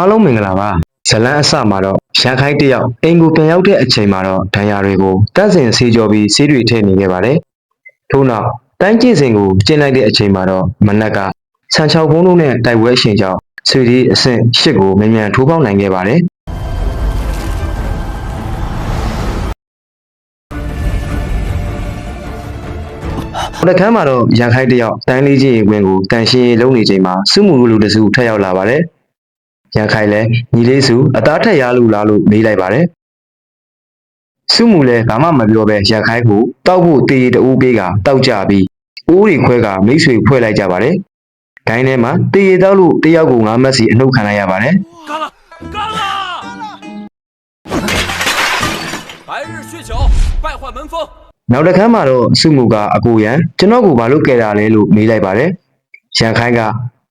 အားလုံးမင်္ဂလာပါဇလန်းအစမှာတော့ရန်ခိုင်တယောက်အိမ်ကိုပြန်ရောက်တဲ့အချိန်မှာတော့ဒဏ်ရာတွေကိုတန့်စင်ဆေးကြောပြီးဆေးတွေထည့်နေခဲ့ပါတယ်ထို့နောက်တိုင်းကျင့်စဉ်ကိုကျင့်လိုက်တဲ့အချိန်မှာတော့မနက်ကဆန်ချောက်ဘုံတို့နဲ့တိုက်ပွဲရှင်ကြောင့်ဆွေဒီအဆင့်၈ကိုမြန်မြန်ထိုးပေါက်နိုင်ခဲ့ပါတယ်။တခန်းမှာတော့ရန်ခိုင်တယောက်တိုင်းလေးချင်းဝင်ကိုတန်ရှင်းရေးလုပ်နေချိန်မှာစုမှုလူတစုထက်ရောက်လာပါတယ်။ ရန်ခိုင်လည်းညီလေးစုအသားထက်ရလို့လားလို့မေးလိုက်ပါတယ်။စုမှုလည်းဘာမှမပြောပဲရန်ခိုင်ကိုတောက်ဖို့တေးတူပေးကတောက်ကြပြီးအိုးတွေခွဲကမိတ်ဆွေဖွဲ့လိုက်ကြပါတယ်။ဒိုင်းထဲမှာတေးတောက်လို့တယောက်ကိုငါးမက်စီအနှုတ်ခံလိုက်ရပါတယ်။ 干了，干了！白日血球，败坏门风。 နောက်တစ်ခါမှတော့စုမှုကအကိုရန်ကျွန်တော်ကိုဘာလို့ကဲတာလဲလို့မေးလိုက်ပါတယ်။ရန်ခိုင်က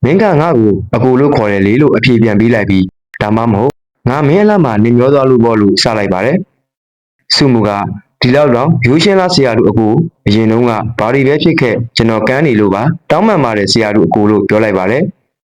မင်းကငါ့ကိုအကိုလို့ခေါ်တယ်လေလို့အဖြေပြန်ပေးလိုက်ပြီးဒါမှမဟုတ်ငါမင်းအလားမှနေမျောသွားလို့ပေါ့လို့စလိုက်ပါတယ်။စုမှုကဒီလောက်တော့ရိုးရှင်းလားဆရာတို့အကိုအရင်တုန်းကဘာတွေပဲဖြစ်ခဲ့ကျွန်တော်ကန်းနေလို့ပါတောင်းပန်ပါတယ်ဆရာတို့အကိုလို့ပြောလိုက်ပါတယ်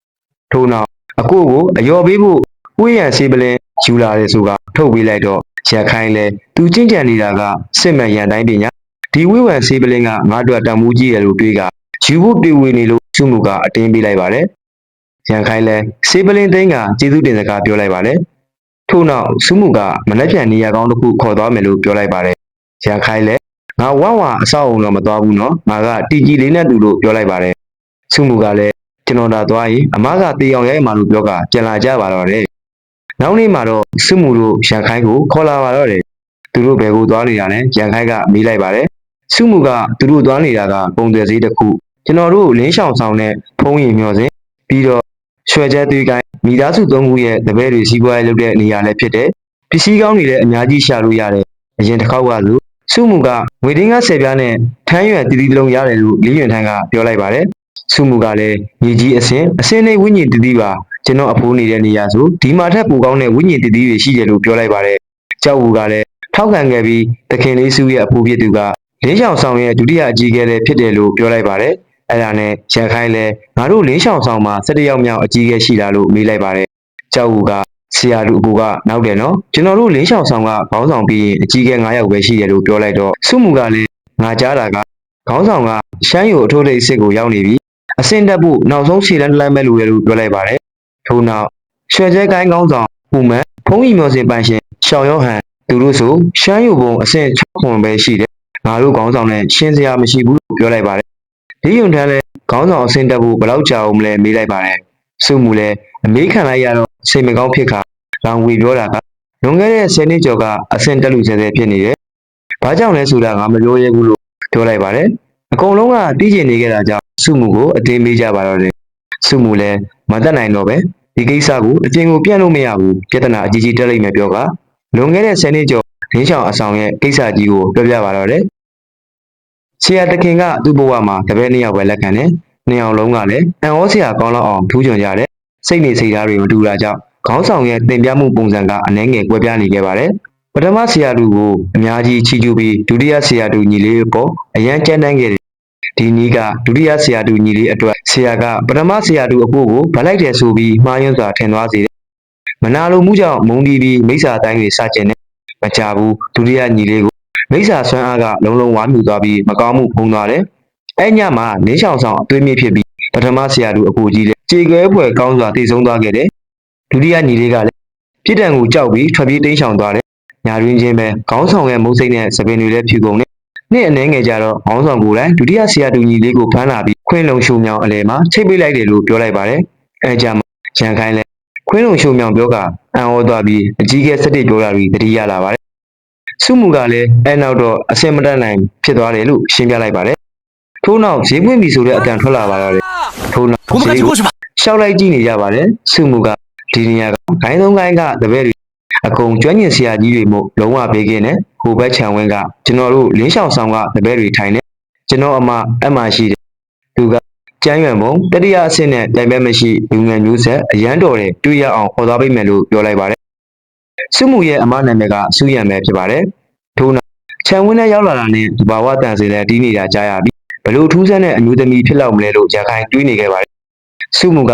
။ထို့နောက်အကိုကိုအယော်ပေးဖို့ဝိရန်စေးပလင်ယူလာတယ်ဆိုကထုတ်ပေးလိုက်တော့ရန်ခိုင်လဲသူကျင့်ကြံနေတာကစစ်မှန်ရန်တိုင်းပညာဒီဝိဝံစေးပလင်းကငါတို့တံမူကြီးရလို့တွေးကယူဖို့တွေ့ဝေနေလို့ စုမှုကအတင်းပေးလိုက်ပါတယ်။ရန်ခိုင်လဲစေးပလင်းသိန်းကကျေးဇူးတင်စကားပြောလိုက်ပါတယ်။ထို့နောက်စုမှုကမနှက်ပြန်နေရကောင်းတစ်ခုခေါ်သွားမယ်လို့ပြောလိုက်ပါတယ်။ရန်ခိုင်လဲငါဝမ်ဝါအဆောက်အုံတော့မသွားဘူးနော်။ငါကတီကြီးလေးနဲ့တူလို့ပြောလိုက်ပါတယ်။စုမှုကလည်းကျွန်တော်ဒါသွားရင်အမကတေအောင်ရိုက်မှလို့ပြောကပြန်လာကြပါတော့တယ်။နောက်နေ့မှာတော့စုမှုတို့ရန်ခိုင်ကိုခေါ်လာပါတော့တယ်။သူတို့ဘယ်ကိုသွားနေတာလဲရန်ခိုင်ကမေးလိုက်ပါတယ်စုမှုကသူတို့သွားနေတာကပုံသွယ်ဈေးတစ်ခု ကျွန်တော်တို့လင်းရှောင်ဆောင်နဲ့ဖုံးရင်မျောစဉ်ပြီးတော့ရွှေကျဲသွေးကိုင်းမိသားစုသုံးခုရဲ့တပည့်တွေစီးပွားရေးလုပ်တဲ့နေရာလည်းဖြစ်တယ်ပစ္စည်းကောင်းတွေလည်းအများကြီးရှာလို့ရတယ်အရင်တစ်ခေါက်ကဆိုစုမှုကငွေတင်းက10ပြားနဲ့ထမ်းရွက်တီတီတစ်လုံးရတယ်လို့လေးရွင်ထန်းကပြောလိုက်ပါတယ်စုမှုကလည်းညီကြီးအစင်အစင်းလေးဝိညာဉ်တီတီပါကျွန်တော်အဖိုးနေတဲ့နေရာဆိုဒီမှာထက်ပိုကောင်းတဲ့ဝိညာဉ်တီတီတွေရှိတယ်လို့ပြောလိုက်ပါတယ်ကြောက်ဝူကလည်းထောက်ခံခဲ့ပြီးတခင်လေးစုရဲ့အဖိုးဖြစ်သူကလင်းရှောင်ဆောင်ရဲ့ဒုတိယအကြီးအကဲလည်းဖြစ်တယ်လို့ပြောလိုက်ပါတယ်။ အဲ့ဒါနဲ့ရန်ခိုင်လည်းငါတို့လင်းရှောင်ဆောင်မှာ17ယောက်မြောက်အကြီးအကဲရှိလာလို့မေးလိုက်ပါတယ်။ကြောက်ဦးကဆရာလူအကူကနောက်တယ်နော်။ကျွန်တော်တို့လင်းရှောင်ဆောင်ကခေါင်းဆောင်ပြီးရင်အကြီးအကဲ9ယောက်ပဲရှိတယ်လို့ပြောလိုက်တော့စုမှုကလည်းငါကြားတာကခေါင်းဆောင်ကရှမ်းယူအထိုးထိပ်စစ်ကိုရောက်နေပြီ။အစင်တက်ဖို့နောက်ဆုံးခြေလန်းတစ်လမ်းပဲလိုရလို့ပြောလိုက်ပါတယ်။ထို့နောက်ရွှေကျဲကိုင်းခေါင်းဆောင်ပူမန်ဖုံးရီမျိုးစင်ပန်းရှင်ရှောင်းရောဟန်သူတို့ဆိုရှမ်းယူဘုံအဆင့်6ခွန်ပဲရှိတယ်ငါတို့ခေါင်းဆောင်နဲ့ရှင်းစရာမရှိဘူးလို့ပြောလိုက်ပါတယ်။ ဒီယုံထမ်းလည်းခေါင်းဆောင်အဆင့်တက်ဖို့ဘယ်လောက်ကြာအောင်မလဲမေးလိုက်ပါတယ်။စုမှုလည်းအမေးခံလိုက်ရတော့စိတ်မကောင်းဖြစ်ခါလောင်ဝေပြောတာကလွန်ခဲ့တဲ့10နှစ်ကျော်ကအဆင့်တက်လို့ဆဲဆဲဖြစ်နေတယ်။ဘာကြောင့်လဲဆိုတာငါမပြောရဲဘူးလို့ပြောလိုက်ပါတယ်။အကုန်လုံးကတီးကျင်နေကြတာကြောင့်စုမှုကိုအတင်းမေးကြပါတော့တယ်။စုမှုလည်းမတတ်နိုင်တော့ပဲဒီကိစ္စကိုအကျဉ်းကိုပြတ်လို့မရဘူးပြဿနာအကြီးကြီးတက်လိုက်မယ်ပြောကလွန်ခဲ့တဲ့10နှစ်ကျော်ရင်းချောင်အဆောင်ရဲ့ကိစ္စကြီးကိုပြောပြပါတော့တယ် ဆရာတခင်ကသူ့ဘဝမှာတပည့်နှစ်ယောက်ပဲလက်ခံတယ်။နှစ်ယောက်လုံးကလည်းအံ့ဩစရာကောင်းလောက်အောင်ထူးချွန်ကြတယ်။စိတ်နေစိတ်ဓာတ်တွေမတူတာကြောင့်ခေါင်းဆောင်ရဲ့တင်ပြမှုပုံစံကအနှဲငယ်ကွဲပြားနေခဲ့ပါတယ်။ပထမဆရာတူကိုအများကြီးချီးကျူးပြီးဒုတိယဆရာတူညီလေးအပေါ်အရန်ကြမ်းတမ်းခဲ့တယ်။ဒီနည်းကဒုတိယဆရာတူညီလေးအတွက်ဆရာကပထမဆရာတူအဖို့ကိုဗလိုက်တယ်ဆိုပြီးမှားယွင်းစွာထင်သွားစေတယ်။မနာလိုမှုကြောင့်မုံတီးပြီးမိစ္ဆာတိုင်းတွေစကျင်တယ်။မကြဘူးဒုတိယညီလေးကို မိစ္ဆာဆွမ်းအားကလုံးလုံးဝါမြူသွားပြီးမကောင်းမှုဖုံးသွားတယ်။အဲ့ညမှာနင်းချောင်ဆောင်အသွေးမြေဖြစ်ပြီးပထမဆရာတူအကိုကြီးလည်းကြေကွဲဖွယ်ကောင်းစွာတည်ဆုံးသွားခဲ့တယ်။ဒုတိယညီလေးကလည်းပြစ်ဒဏ်ကိုကြောက်ပြီးထွက်ပြေးတိမ်းရှောင်သွားတယ်။ညာရင်းချင်းပဲခေါင်းဆောင်ရဲ့မုတ်စိတ်နဲ့သပင်တွေလည်းဖြူကုန်တယ်။နေ့အနှဲငယ်ကြတော့ခေါင်းဆောင်ကိုယ်တိုင်ဒုတိယဆရာတူညီလေးကိုဖမ်းလာပြီးခွင်းလုံးရှုံမြောင်အလဲမှာချိတ်ပိတ်လိုက်တယ်လို့ပြောလိုက်ပါတယ်။အဲကြမှာရန်ခိုင်းလဲခွင်းလုံးရှုံမြောင်ပြောကအံ့ဩသွားပြီးအကြီးကဲစက်တိပြောတာပြီးတတိယလာပါတယ် စုမှုကလည်းအဲနောက်တော့အဆင်မတတ်နိုင်ဖြစ်သွားတယ်လို့ရှင်းပြလိုက်ပါတယ်ထို့နောက်ဈေးပွင့်ပြီဆိုတဲ့အတန်ထွက်လာပါတော့တယ်ထို့နောက်ဈေးကိုရှောက်လိုက်ကြည့်နေကြပါတယ်စုမှုကဒီနေရာကဂိုင်းသုံးဂိုင်းကတပည့်တွေအကုန်ကျွမ်းကျင်ဆရာကြီးတွေမို့လုံးဝပေးခင်းတယ်ဟိုဘက်ခြံဝင်းကကျွန်တော်တို့လင်းရှောင်ဆောင်ကတပည့်တွေထိုင်တယ်ကျွန်တော်အမအမရှိတယ်သူကကျမ်းရွံပုံတတိယအဆင့်နဲ့တိုင်ပဲမရှိလူငယ်မျိုးဆက်အရန်တော်တယ်တွေ့ရအောင်ခေါ်သွားပေးမယ်လို့ပြောလိုက်ပါတယ် စုမှုရဲ့အမနာမည်ကစူးရံပဲဖြစ်ပါတယ်။ထို့နောက်ခြံဝင်းထဲရောက်လာတာနဲ့ဒီဘာဝတန်စင်လည်းတီးနေတာကြားရပြီဘလို့ထူးဆန်းတဲ့အမျိုးသမီးဖြစ်လောက်မလဲလို့ရခိုင်တွေးနေခဲ့ပါတယ်စုမှုက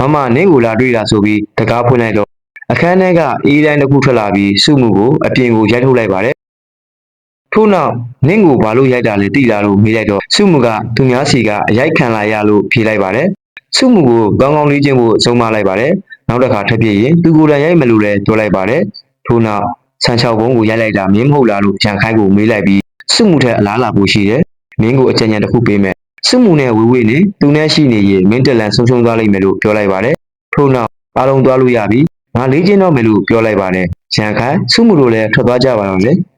မမနင်းကိုလာတွေ့တာဆိုပြီးတကားဖွင့်လိုက်တော့အခန်းထဲကအေးတိုင်းတစ်ခုထွက်လာပြီးစုမှုကိုအပြင်ကိုရိုက်ထုတ်လိုက်ပါတယ်ထို့နောက်နင်းကိုဘာလို့ရိုက်တာလဲသိလားလို့မေးလိုက်တော့စုမှုကသူများစီကအရိုက်ခံလာရလို့ဖြေလိုက်ပါတယ်စုမှုကိုကောင်းကောင်းလေးချင်းဖို့ဆုံးမလိုက်ပါတယ် နောက်တစ်ခါထပ်ပြည့်ရင်သူကိုယ်တိုင်ရိုက်မလို့လဲပြောလိုက်ပါတယ်ထို့နောက်ဆန်းချောက်ဘုံကိုရိုက်လိုက်တာမင်းမဟုတ်လားလို့ရန်ခိုင်းကိုမေးလိုက်ပြီးစုမှုထက်အလားလာဖို့ရှိတယ်မင်းကိုအကြံဉာဏ်တစ်ခုပေးမယ်စုမှုနဲ့ဝေဝေနဲ့သူနဲ့ရှိနေရင်မင်းတက်လန်ဆုံးရှုံးသွားလိမ့်မယ်လို့ပြောလိုက်ပါတယ်။ထို့နောက်အားလုံးသွားလို့ရပြီ။ငါလေးချင်းတော့မယ်လို့ပြောလိုက်ပါတယ်။ရန်ခိုင်စုမှုတို့လည်းထွက်သွားကြပါတော့လေ။